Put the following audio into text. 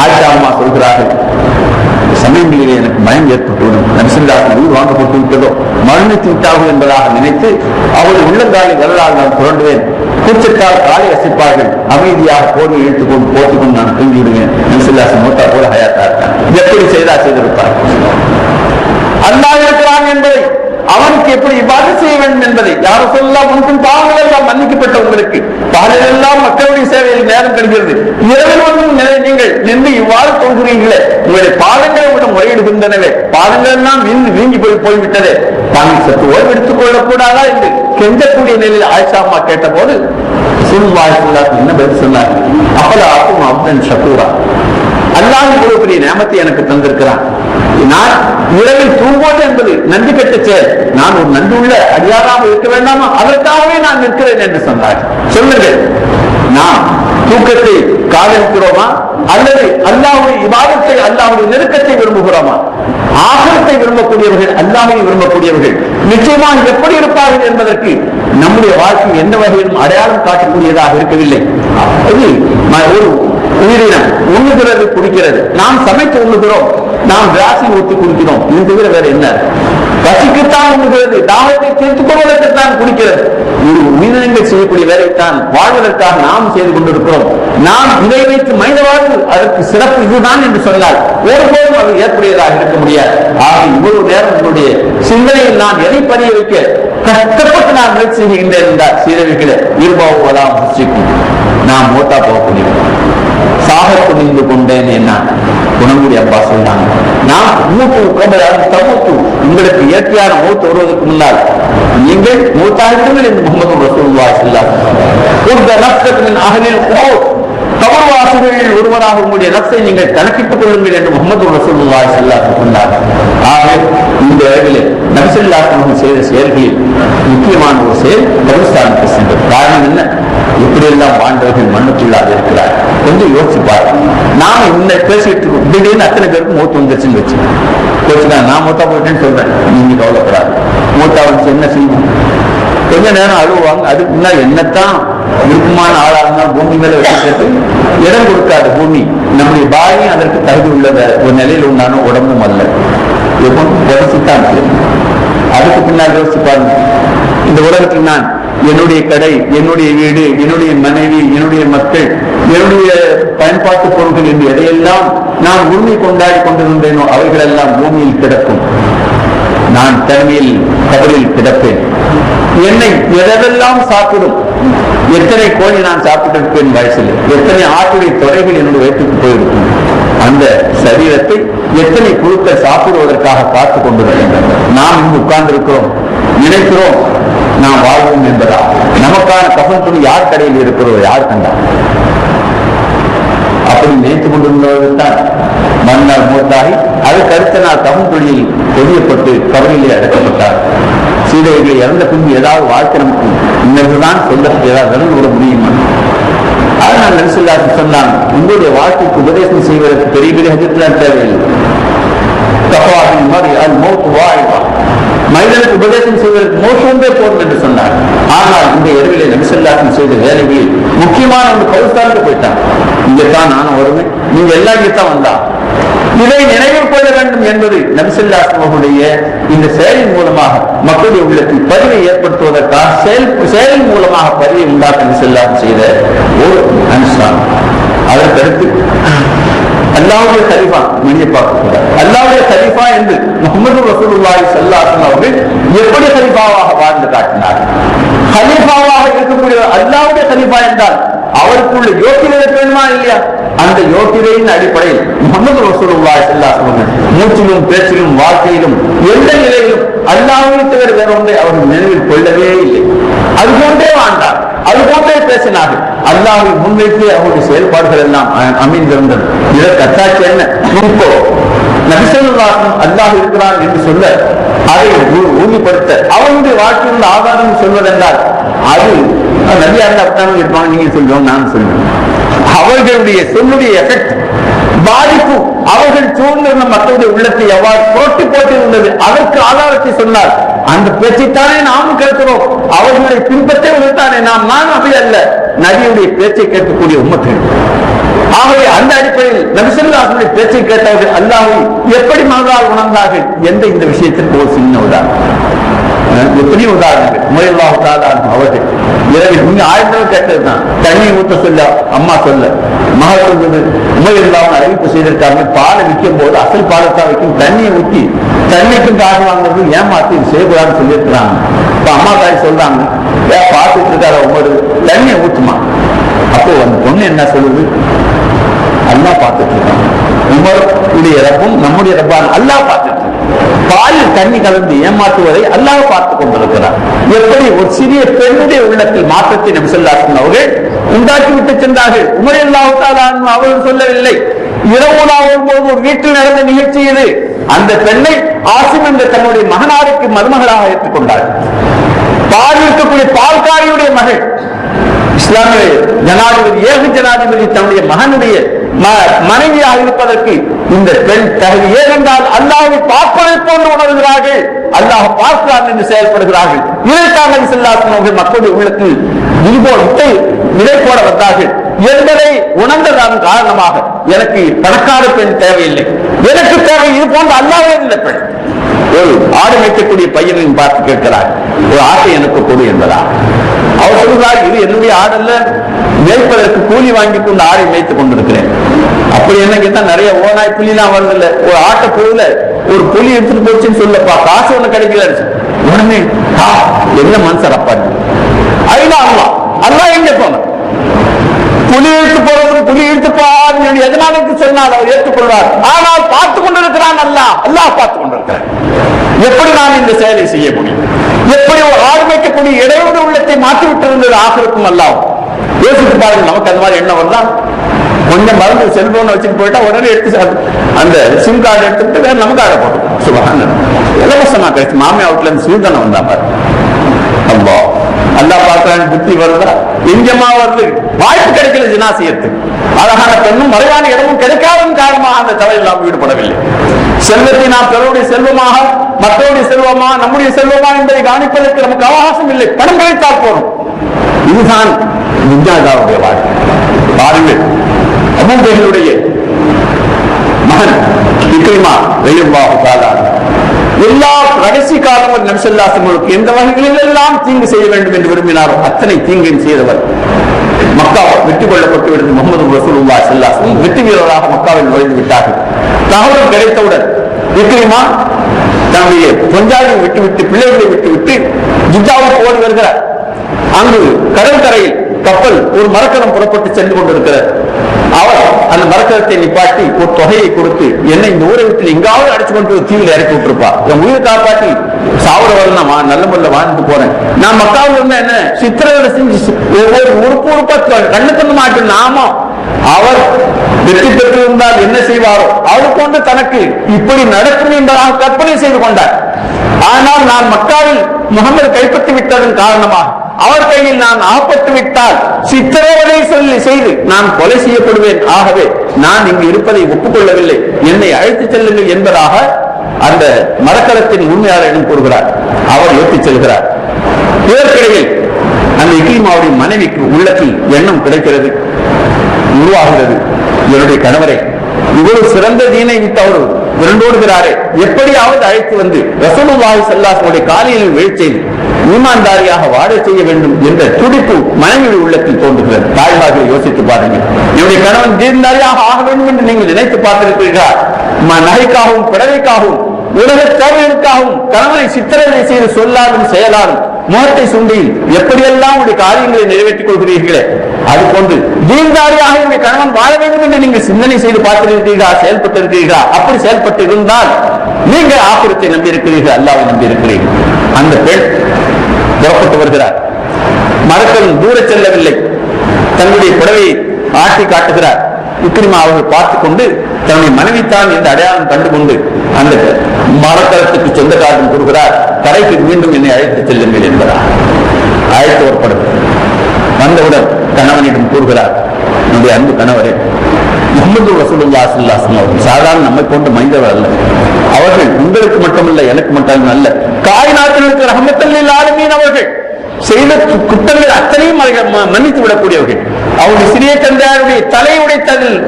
ஆயிஷா அம்மா சொல்கிறார்கள் சமயங்களிலே எனக்கு பயம் ஏற்பட்டுவிடும் நபிசல்லாசன் உயிர் வாங்கப்பட்டு விட்டதோ மரணித்து விட்டார்கள் என்பதாக நினைத்து அவர்கள் உள்ளங்காலை வரலாறு நான் புரண்டுவேன். கூச்சத்தால் காலை அசைப்பார்கள். அமைதியாக கோடி இழுத்துக் கொண்டு நான் தூங்கி விடுவேன் நபிசல்லாசன் மூத்தா போல ஹயாத்தா இருக்கான். எப்படி செய்தா செய்திருப்பார்? அல்லாஹ் இருக்கிறான் என்பதை அவனுக்கு எப்படி இவ்வாறு செய்ய வேண்டும் என்பதை யாரும் சொல்லலாம் உனக்கும் பாவங்கள் எல்லாம் மன்னிக்கப்பட்ட உங்களுக்கு. பகலில் மக்களுடைய சேவையில் நேரம் கிடைக்கிறது இரவில் ஒன்றும் நீங்கள் நின்று இவ்வாறு தோன்றுகிறீர்களே உங்களுடைய பாதங்களை உங்களிடம் முறையிடுகின்றனவே. பாதங்கள் எல்லாம் வீங்கி வீங்கி போய் போய்விட்டதே. தான் சற்று ஓய்வு எடுத்துக் கூடாதா என்று கெஞ்சக்கூடிய நிலையில் ஆயிஷா அம்மா கேட்டபோது சுல்வாய் என்ன பதில் சொன்னார் அப்பதான் அப்பும் அப்தன் ஷக்கூரா அல்லாஹ் இவ்வளவு பெரிய நேமத்தை எனக்கு தந்திருக்கிறான். நான் இரவில் தூங்குவது என்பது நன்றி கெட்ட செயல் நான் ஒரு நன்றி உள்ள அடியாராக இருக்க வேண்டாமா? அதற்காகவே நான் நிற்கிறேன் என்று சொன்னார். சொல்லுங்கள். நாம் தூக்கத்தை காதலிக்கிறோமா? அல்லது அல்லாவுடைய விவாதத்தை அல்லாவுடைய நெருக்கத்தை விரும்புகிறோமா? ஆகலத்தை விரும்பக்கூடியவர்கள் அல்லாமை விரும்பக்கூடியவர்கள் நிச்சயமாக எப்படி இருப்பார்கள் என்பதற்கு நம்முடைய வாழ்க்கை எந்த வகையிலும் அடையாளம் காட்டக்கூடியதாக இருக்கவில்லை. ஒரு உயிரினம். உண்ணுகிறது நாம் சமைத்து உண்ணுகிறோம். நாம் ராசி ஊற்றி குடிக்கிறோம். இது தவிர வேற என்ன? பசிக்குத்தான் உண்ணுகிறது. தாகத்தை சேர்த்துக் கொள்வதற்கு தான் குடிக்கிறது. உயிரினங்கள் செய்யக்கூடிய வேலைத்தான் வாழ்வதற்காக நாம் செய்து கொண்டிருக்கிறோம். நாம் இதை வைத்து மனித வாழ்வு அதற்கு சிறப்பு இதுதான் என்று சொன்னால் ஒருபோதும் அது ஏற்புடையதாக இருக்க முடியாது. ஆக இவ்வளவு நேரம் உங்களுடைய சிந்தனையில் நான் எதை பதிய வைக்க கஷ்டப்பட்டு நான் முயற்சி செய்கின்றேன் என்றார் சீரவிகளை இருபாவலாம் நாம் நான் மூத்தா போகக்கூடியவன். சாக துணிந்து கொண்டேன் என்ன குணங்குடி அப்பா சொன்னாங்க. நான் மூத்து கபலால் தமூத்து உங்களுக்கு இயற்கையான மூத்து வருவதற்கு முன்னால் நீங்கள் மூத்தாயிரங்கள் என்று முகமது ரசூலுல்லாஹி ஸல்லல்லாஹு ஒரு வஸல்லம் உந்த நஃப்ஸத்தின் அஹ்லில் ஒருவராக உங்களுடைய நப்சை நீங்கள் கணக்கிட்டுக் கொள்ளுங்கள் என்று முகமது ரசூலுல்லாஹி ஸல்லல்லாஹு சொன்னார். ஆக இந்த இடத்திலே நபிசல்லாஹு செய்த செயல்களில் முக்கியமான ஒரு செயல் கபிரஸ்தானுக்கு சென்றது. காரணம் என்ன? இப்படியெல்லாம் வாழ்ந்தவர்கள் மண்ணுக்குள்ளாக இருக்கிறார் கொஞ்சம் யோசிச்சு நாம இந்த பேசிட்டு இருக்கோம். திடீர்னு அத்தனை பேருக்கு மூத்து வந்துருச்சுன்னு வச்சு கோச்சுக்கா நான் மூத்தா போயிட்டேன்னு சொல்றேன். நீங்க கவலைப்படாது. மூத்தா வந்து என்ன செய்யும்? கொஞ்ச நேரம் அழுவாங்க. அதுக்கு முன்னாடி என்னத்தான் விருப்பமான ஆளா இருந்தாலும் பூமி மேல வச்சுட்டு இடம் கொடுக்காது பூமி. நம்முடைய பாடி அதற்கு தகுதி உள்ளத ஒரு நிலையில் உண்டான உடம்பும் அல்ல. எப்போ உடச்சுத்தான் அதுக்கு பின்னால் யோசிச்சு பாருங்க. இந்த உலகத்தில் நான் என்னுடைய கடை என்னுடைய வீடு என்னுடைய மனைவி என்னுடைய மக்கள் என்னுடைய பயன்பாட்டு பொருட்கள் என்று எதையெல்லாம் நான் உரிமை கொண்டாடி கொண்டிருந்தேனோ அவைகளெல்லாம் பூமியில் கிடக்கும். நான் தனிமையில் கபலில் கிடப்பேன். என்னை எதெல்லாம் சாப்பிடும்? எத்தனை கோழி நான் சாப்பிட்டிருப்பேன் வயசில்? எத்தனை ஆட்டுடைய தொடைகள் என்னுடைய வயிற்றுக்கு போயிருக்கும்? அந்த சரீரத்தை எத்தனை குழுக்கள் சாப்பிடுவதற்காக காத்துக் கொண்டிருக்கின்றன? நாம் இங்கு உட்கார்ந்திருக்கிறோம். நினைக்கிறோம் நாம் வாழ்வோம் என்பதா? நமக்கான கஃன் துணி யார் கடையில் இருக்கிறோம் யார் கண்டா அப்படி நினைத்து கொண்டிருந்தவர்கள் தான் மன்னர் மூத்தாகி அதற்கு அடுத்த நாள் தமிழ் தொழிலில் பொதியப்பட்டு கவலையிலே அடக்கப்பட்டார். சீதைகளை இறந்த பின்பு ஏதாவது வாழ்க்கை நமக்கு இன்னதுதான் சொல்ல ஏதாவது நடந்து விட முடியுமா? அதனால் நரிசல்லாசு சொன்னான் உங்களுடைய வாழ்க்கைக்கு உபதேசம் செய்வதற்கு பெரிய பெரிய ஹஜத்தான் தேவையில்லை. தப்பாவின் மாதிரி அது மௌத்து வாழ்வா மனிதனுக்கு உபதேசம் செய்வதற்கு மோசமே போதும் என்று சொன்னார். ஆனால் இந்த இரவிலே நபிசல்லாசன் செய்த வேலையில் முக்கியமான ஒரு கவுஸ்தானுக்கு போயிட்டான். இங்கத்தான் நானும் வருவேன். நீங்க எல்லாம் இங்கத்தான் வந்தா. இதை நினைவில் கொள்ள வேண்டும் என்பது நபிசல்லாசன் இந்த செயலின் மூலமாக மக்களுடைய உள்ளத்தில் பதிவை ஏற்படுத்துவதற்காக செயல் செயலின் மூலமாக பதிவை உண்டாக்க நபிசல்லாசன் செய்த ஒரு அனுஷ்டானம் அதற்கடுத்து அல்லாவுடைய கலிஃபா மணியை பார்க்கக்கூடாது. அல்லாவுடைய கலிஃபா என்று முகமது ரசூலுல்லாஹி ஸல்லல்லாஹு அவர்கள் எப்படி கலிஃபாவாக வாழ்ந்து காட்டினார் கலிஃபாவாக இருக்கக்கூடிய அல்லாவுடைய கலிஃபா என்றால் அவருக்குள்ள யோக்கியதை வேணுமா இல்லையா? அந்த யோகிதையின் அடிப்படையில் முகமது ரசூலுல்லாஹி மூச்சிலும் பேச்சிலும் வாழ்க்கையிலும் எந்த நிலையிலும் அல்லாஹ்வை தவிர வேற ஒன்றை அவர்கள் நினைவில் கொள்ளவே இல்லை. அது போன்றே வாழ்ந்தார் அது போன்றே பேசினார்கள் அல்லாஹை முன்வைத்து அவருடைய செயல்பாடுகள் எல்லாம் அமைந்திருந்தது இதற்கு அத்தாட்சி என்ன? இப்போ நபிசல்லாசன் அல்லாஹ் இருக்கிறான் என்று சொல்ல அதை உறுதிப்படுத்த அவனுடைய வாழ்க்கையில் ஆதாரம் சொல்வதென்றால் அது நபியா இருந்தா அப்படித்தான் இருப்பாங்க நீங்க சொல்லுவோம் நான் சொல்லுவேன். அவர்களுடைய சொல்லுடைய எஃபெக்ட் பாதிப்பு அவர்கள் சூழ்ந்திருந்த மக்களுடைய உள்ளத்தை எவ்வாறு போட்டி போட்டு இருந்தது அதற்கு ஆதாரத்தை சொன்னார் அந்த பேச்சைத்தானே நாமும் கேட்கிறோம். அவர்களுடைய பின்பற்றே உள்ளதானே நாம் நான் அப்படி அல்ல. நபியுடைய பேச்சை கேட்கக்கூடிய உம்மக்கள். ஆகவே அந்த அடிப்படையில் நபிசல்லாசனுடைய பேச்சை கேட்டவர்கள் அல்லாஹை எப்படி மனதால் உணர்ந்தார்கள்? எந்த இந்த விஷயத்திற்கு ஒரு சின்ன உதாரணம். அஹ் உதாரணங்கள். முயல்லாஹு தாலான் அவர்கள். இரவில் நீங்க ஆயிரம் கேட்டதுதான். தண்ணி ஊத்த சொல்ல அம்மா சொல்ல. மகள் சொல்றது அறிவிப்பு செய்திருக்காங்க. பாலை விற்கும் போது அசல் பாலத்தா வைக்கும். தண்ணியை ஊற்றி தண்ணிக்கும் காசு வாங்குறது ஏமாத்தி இது செய்யக்கூடாதுன்னு சொல்லியிருக்கிறாங்க. இப்ப அம்மா தாய் சொல்றாங்க ஏன் பார்த்துட்டு இருக்காரு உமரு தண்ணியை ஊற்றுமா. அப்போ அந்த பொண்ணு என்ன சொல்லுது? அல்லா பார்த்துட்டு இருக்கான். உமருடைய ரப்பும் நம்முடைய ரப்பான். அல்லா பார்த்துட்டு பாலில் தண்ணி கலந்து ஏமாற்றுவதை அல்லாஹ் பார்த்து கொண்டிருக்கிறார் எப்படி ஒரு சிறிய பெண்ணுடைய உள்ளத்தில் மாற்றத்தை நபி சொல்லாசன் அவர்கள் உண்டாக்கி விட்டு சென்றார்கள்? உமர் அல்லாஹால அவர்கள் சொல்லவில்லை. இரவுலாவும் போது ஒரு வீட்டில் நடந்த நிகழ்ச்சி இது. அந்த பெண்ணை ஆசிம் என்ற தன்னுடைய மகனாருக்கு மருமகளாக ஏற்றுக்கொண்டார்கள் பால் இருக்கக்கூடிய பால்காரியுடைய மகள் இஸ்லாமிய ஜனாதிபதி ஏக ஜனாதிபதி தன்னுடைய மகனுடைய ம- மனைவியாக இருப்பதற்கு இந்த பெண் தகுதி ஏனென்றால் அல்லாஹை பார்ப்பதை போன்று உணர்கிறார்கள். அல்லாஹ் பார்க்கிறான் என்று செயல்படுகிறார்கள். இதற்காக செல்லாசன் அவர்கள் மக்களுடைய உள்ளத்தில் இதுபோ இட்டை விதை போட வந்தார்கள். என்பதை உணர்ந்ததன் காரணமாக எனக்கு பணக்கார பெண் தேவையில்லை. எனக்கு தேவை இது போன்ற அல்லாவே இல்லை. பெண் ஒரு ஆடு மேய்க்கக்கூடிய பையனையும் பார்த்து கேட்கிறார். ஒரு ஆட்டை எனக்கு கொடு என்பதா? அவர் சொல்கிறார் இது என்னுடைய ஆடல்ல மேய்ப்பதற்கு கூலி வாங்கி கொண்டு ஆடை மேய்த்துக் கொண்டிருக்கிறேன். அப்படி என்ன கேட்டா நிறைய ஓனாய் புலிலாம் வருது இல்ல ஒரு ஆட்ட போல ஒரு புலி எடுத்துட்டு போச்சுன்னு சொல்லப்பா. காசு ஒண்ணு கிடைக்கல உடனே "ஆ, என்ன மனுஷர் அப்பா ஐநா அல்லா அல்லா எங்க போன புலி இழுத்து போறது புலி இழுத்து என்று எதனால எடுத்து சொன்னால் அவர் ஏற்றுக்கொள்வார். ஆனால் பார்த்து கொண்டிருக்கிறான் அல்லாஹ் அல்லாஹ் பார்த்து கொண்டிருக்கிறான். எப்படி நான் இந்த செயலை செய்ய முடியும்? எப்படி ஒரு ஆடு வைக்கக்கூடிய இடையோடு உள்ளத்தை மாற்றி விட்டிருந்தது ஆசிருக்கும் அல்லாஹ். யோசித்து பாருங்க நமக்கு அந்த மாதிரி என்ன வருதா கொஞ்சம் மறந்து செல்போன் வச்சுட்டு போயிட்டா உடனே எடுத்து அந்த சிம் கார்டு எடுத்துட்டு வேற நம்ம கார்டை போட்டோம் சுபகான. இலவசமா கிடைச்சு மாமியா அவுட்ல இருந்து சீதனம் வந்தா பாரு. அல்லா அல்லாஹ் பார்க்கறான் புத்தி வருதா? எங்கம்மா வருது? வாய்ப்பு கிடைக்கல ஜினாசியத்துக்கு அழகான பெண்ணும் மறைவான இடமும் கிடைக்காதன் காரணமாக அந்த தலையில் நாம் ஈடுபடவில்லை. செல்வத்தை நாம் பிறருடைய செல்வமாக மற்றவருடைய செல்வமா நம்முடைய செல்வமா என்பதை கவனிப்பதற்கு நமக்கு அவகாசம் இல்லை. பணம் கிடைத்தால் போதும். இதுதான் முஜாதாவுடைய வாழ்க்கை. பாருங்கள் அபூபேலுடைய மகன் இக்ரிமா ரலியல்லாஹு தஆலா எல்லா கடைசி காலமும் நம்சல்லாசங்களுக்கு எந்த வகைகளில் எல்லாம் தீங்கு செய்ய வேண்டும் என்று விரும்பினாரோ அத்தனை தீங்கையும் செய்தவர். மக்கா வெற்றி கொள்ளப்பட்டு விடுது முகமது ரசூலுல்லா செல்லாசன் வெற்றி வீரராக மக்காவில் நுழைந்து விட்டார்கள். தகவல் கிடைத்தவுடன் இக்ரிமா தன்னுடைய பொஞ்சாதியை விட்டுவிட்டு பிள்ளைகளை விட்டுவிட்டு ஜித்தாவுக்கு ஓடி வருகிறார். அங்கு கடற்கரையில் கப்பல் ஒரு மரக்கலம் புறப்பட்டு சென்று கொண்டிருக்கிறார் அவர் அந்த மரக்கலத்தை நிப்பாட்டி ஒரு தொகையை கொடுத்து என்னை இந்த ஊரை விட்டு எங்காவது அடிச்சு கொண்டு ஒரு தீவில் இறக்கி விட்டுருப்பா என் உயிரை காப்பாற்றி சாவர வரலாம் நல்ல முறையில் வாழ்ந்து போறேன். நான் மக்காவில் இருந்தா என்ன? சித்திரவதை செஞ்சு ஒவ்வொரு உறுப்பு உறுப்பா கண்ணு கண்ணு மாட்டேன் நாம அவர் வெற்றி பெற்றிருந்தால் என்ன செய்வாரோ? அது போன்று தனக்கு இப்படி நடக்கும் என்பதாக கற்பனை செய்து கொண்டார். ஆனால் நான் மக்காவில் முகமது கைப்பற்றி விட்டதன் காரணமாக அவர் கையில் நான் ஆப்பட்டு விட்டால் சித்திரவதை சொல்லி செய்து நான் கொலை செய்யப்படுவேன். ஆகவே நான் இங்கு இருப்பதை ஒப்புக்கொள்ளவில்லை. என்னை அழைத்துச் செல்லுங்கள் என்பதாக அந்த மரக்கலத்தின் உண்மையாளரிடம் கூறுகிறார். அவர் ஏற்றிச் செல்கிறார். இதற்கிடையில் அந்த இக்லிமாவுடைய மனைவிக்கு உள்ளத்தில் எண்ணம் கிடைக்கிறது உருவாகிறது. என்னுடைய கணவரை இவ்வளவு சிறந்த தீனை விட்டு அவர் விரண்டோடுகிறாரே. எப்படியாவது அழைத்து வந்து ரசூலுல்லாஹி ஸல்லல்லாஹு காலையில் வீழ்ச்செய்து ஈமான்தாரியாக வாழ செய்ய வேண்டும் என்ற துடிப்பு மனைவி உள்ளத்தில் தோன்றுகிறது. தாய்மார்களை யோசித்து பாருங்கள். இவருடைய கணவன் தீர்ந்தாரியாக ஆக வேண்டும் என்று நீங்கள் நினைத்து பார்த்திருக்கிறீர்களா? நகைக்காகவும் பிறவைக்காகவும் உலக தேவைகளுக்காகவும் கணவனை சித்திரவதை செய்து சொல்லாலும் செயலாலும் முகத்தை சுண்டி எப்படியெல்லாம் உடைய காரியங்களை நிறைவேற்றிக் கொள்கிறீர்களே அது போன்று தீர்ந்தாரியாக உடைய கணவன் வாழ வேண்டும் என்று நீங்கள் சிந்தனை செய்து பார்த்திருக்கிறீர்களா செயல்பட்டிருக்கிறீர்களா? அப்படி செயல்பட்டு இருந்தால் நீங்கள் ஆக்கிரத்தை நம்பியிருக்கிறீர்கள் அல்லாவை நம்பி இருக்கிறீர்கள் அந்த பெண் புறப்பட்டு வருகிறார். மரக்கல் தூர செல்லவில்லை. தன்னுடைய புடவையை ஆட்டி காட்டுகிறார். இக்ரிமா அவர்கள் பார்த்துக்கொண்டு தன்னுடைய மனைவி தான் இந்த அடையாளம் கண்டுகொண்டு அந்த மரக்கலத்துக்கு சொந்தக்காரன் கூறுகிறார் கரைக்கு மீண்டும் என்னை அழைத்து செல்லுங்கள் என்பதார் அழைத்து வரப்படும் வந்தவுடன் கணவனிடம் கூறுகிறார் என்னுடைய அன்பு கணவரே முகமது ரசூலுல்லா ஸல்லல்லாஹு அவர்கள் சாதாரண நம்மை போன்ற மனிதர்கள் அல்ல. அவர்கள் உங்களுக்கு மட்டுமல்ல எனக்கு மட்டும் அல்ல காய்நாட்டிற்கு ரஹமத்தல்லில் ஆளுமீன் அவர்கள் செய்த குற்றங்கள் அத்தனையும் மன்னித்து விடக்கூடியவர்கள் அவருடைய சிறிய தந்தையாருடைய தலை உடைத்ததில்